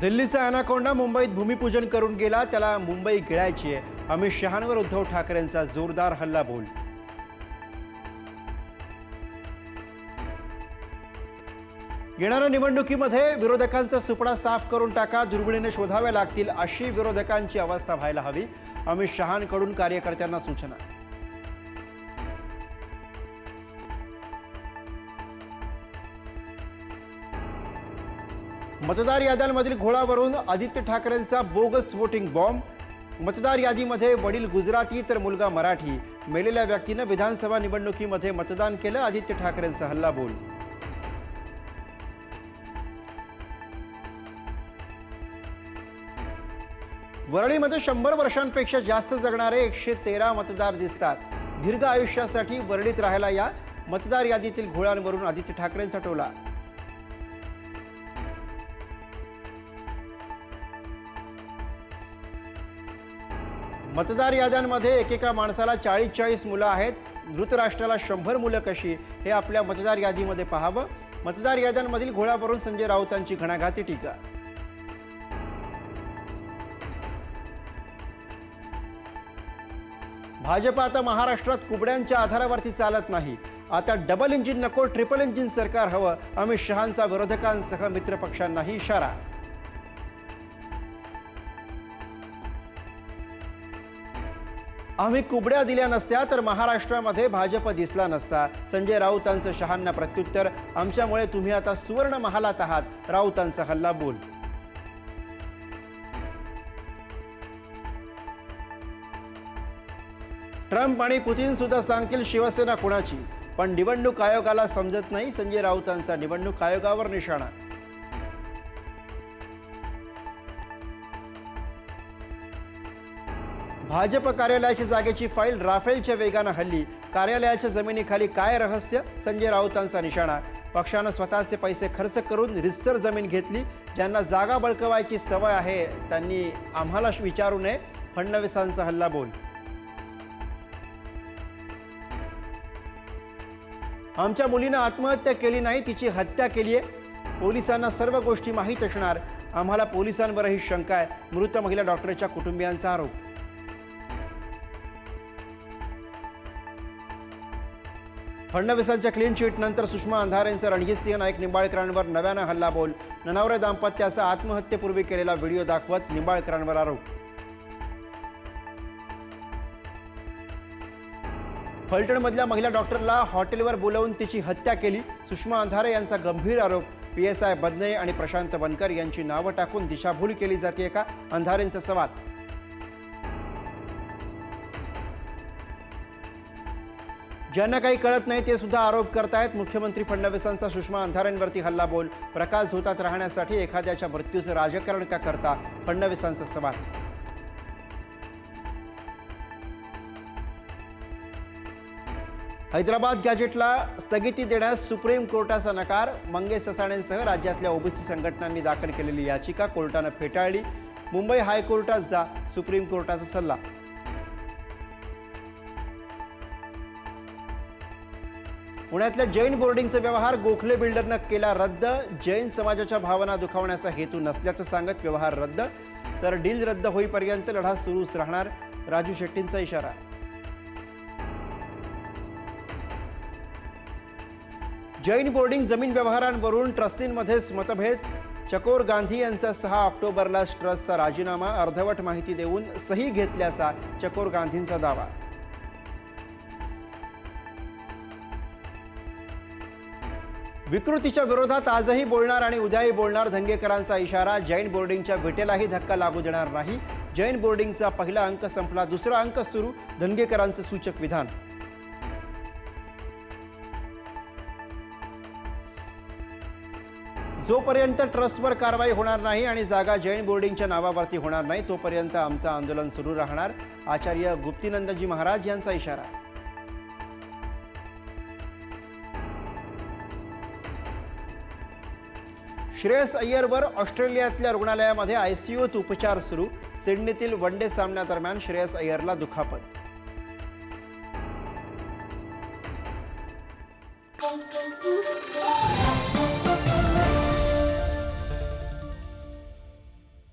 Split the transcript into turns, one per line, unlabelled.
दिल्लीचा अनाकोंडा मुंबईत भूमिपूजन करून गेला त्याला मुंबई गिळायची आहे. अमित शहांवर उद्धव ठाकरेंचा जोरदार हल्ला बोल येणाऱ्या निवडणुकीमध्ये विरोधकांचा सुपडा साफ करून टाका दुर्बिणीने शोधाव्या लागतील अशी विरोधकांची अवस्था व्हायला हवी. अमित शहांकडून कार्यकर्त्यांना सूचना. मतदार याद्यांमधील घोळावरून आदित्य ठाकरेंचा बोगस वोटिंग बॉम्ब. मतदार यादीमध्ये वडील गुजराती तर मुलगा मराठी. मेलेल्या व्यक्तीनं विधानसभा निवडणुकीमध्ये मतदान केलं आदित्य ठाकरेंचा हल्लाबोल. वरळीमध्ये शंभर वर्षांपेक्षा जास्त जगणारे एकशे तेरा मतदार दिसतात. दीर्घ आयुष्यासाठी वरळीत राहायला या मतदार यादीतील घोळांवरून आदित्य ठाकरेंचा टोला. मतदार याद्यांमध्ये एकेका माणसाला चाळीस चाळीस मुलं आहेत. धृतराष्ट्राला शंभर मुलं कशी? हे आपल्या मतदार यादीमध्ये पाहावं. मतदार याद्यांमधील घोळावरून संजय राऊतांची घणाघाती टीका. भाजप आता महाराष्ट्रात कुबड्यांच्या आधारावरती चालत नाही. आता डबल इंजिन नको ट्रिपल इंजिन सरकार हवं. अमित शहांचा विरोधकांसह मित्रपक्षांनाही इशारा. आम्ही कुबड्या दिल्या नसत्या तर महाराष्ट्रामध्ये भाजप दिसला नसता. संजय राऊतांचं शहांना प्रत्युत्तर. आमच्यामुळे तुम्ही आता सुवर्ण महालात आहात. राऊतांचा हल्ला बोल. ट्रम्प आणि पुतीन सुद्धा सांगतील शिवसेना कुणाची. पण निवडणूक आयोगाला समजत नाही संजय राऊतांचा निवडणूक आयोगावर निशाणा. भाजप कार्यालयाची जागेची फाईल राफेलच्या वेगानं हल्ली. कार्यालयाच्या जमिनीखाली काय रहस्य? संजय राऊतांचा निशाणा. पक्षानं स्वतःचे पैसे खर्च करून रितसर जमीन घेतली. ज्यांना जागा बळकवायची सवय आहे त्यांनी आम्हाला विचारू नये. फडणवीसांचा हल्ला बोल. आमच्या मुलीनं आत्महत्या केली नाही तिची हत्या केली आहे. पोलिसांना सर्व गोष्टी माहीत असणार. आम्हाला पोलिसांवरही शंका आहे. मृत महिला डॉक्टरच्या कुटुंबियांचा आरोप. फडणवीसांच्या क्लीन चिट नंतर सुषमा रणजित सिंह नाईक निंबाळकरांवर नव्यानं हल्ला बोल ननावरे दाम्पत्याचा आत्महत्येपूर्वी केलेला व्हिडिओ दाखवत निंबाळकरांवर आरोप. फलटणमधल्या महिला डॉक्टरला हॉटेलवर बोलावून तिची हत्या केली सुषमा अंधारे यांचा गंभीर आरोप. पी एस आय बदने आणि प्रशांत बनकर यांची नावं टाकून दिशाभूल केली जाते का? अंधारेंचा सवाल. ज्यांना काही कळत नाही ते सुद्धा आरोप करतायत. मुख्यमंत्री फडणवीसांचा सुषमा अंधारेंवरती हल्ला बोल प्रकाश झोतात राहण्यासाठी एखाद्याच्या मृत्यूचं राजकारण का करता? फडणवीसांचा सवाल. हैदराबाद गॅजेटला स्थगिती देण्यास सुप्रीम कोर्टाचा नकार. मंगेश ससाणेंसह राज्यातल्या ओबीसी संघटनांनी दाखल केलेली याचिका कोर्टानं फेटाळली. मुंबई हायकोर्टात जा सुप्रीम कोर्टाचा सल्ला. पुण्यातल्या जैन बोर्डिंगचा व्यवहार गोखले बिल्डरनं केला रद्द. जैन समाजाच्या भावना दुखावण्याचा हेतू नसल्याचं सांगत व्यवहार रद्द. तर डील रद्द होईपर्यंत लढा सुरूच राहणार. राजू शेट्टींचा इशारा. जैन बोर्डिंग जमीन व्यवहारांवरून ट्रस्टींमध्येच मतभेद. चकोर गांधी यांचा सहा ऑक्टोबरला ट्रस्टचा राजीनामा अर्धवट माहिती देऊन सही घेतल्याचा चकोर गांधींचा दावा. विकृतीच्या विरोधात आजही बोलणार आणि उद्याही बोलणार धंगेकरांचा इशारा. जैन बोर्डिंगच्या भेटेलाही धक्का लागू देणार नाही. जैन बोर्डिंगचा पहिला अंक संपला दुसरा अंक सुरू धनगेकरांचं सूचक विधान. जोपर्यंत ट्रस्टवर कारवाई होणार नाही आणि जागा जैन बोर्डिंगच्या नावावरती होणार नाही तोपर्यंत आमचं आंदोलन सुरू राहणार. आचार्य गुप्तीनंदजी महाराज यांचा इशारा. श्रेयस अय्यरवर ऑस्ट्रेलियातल्या रुग्णालयामध्ये आय सी यूत उपचार सुरू सिडनीतील वन डे सामन्यादरम्यान श्रेयस अय्यरला दुखापत Thank you.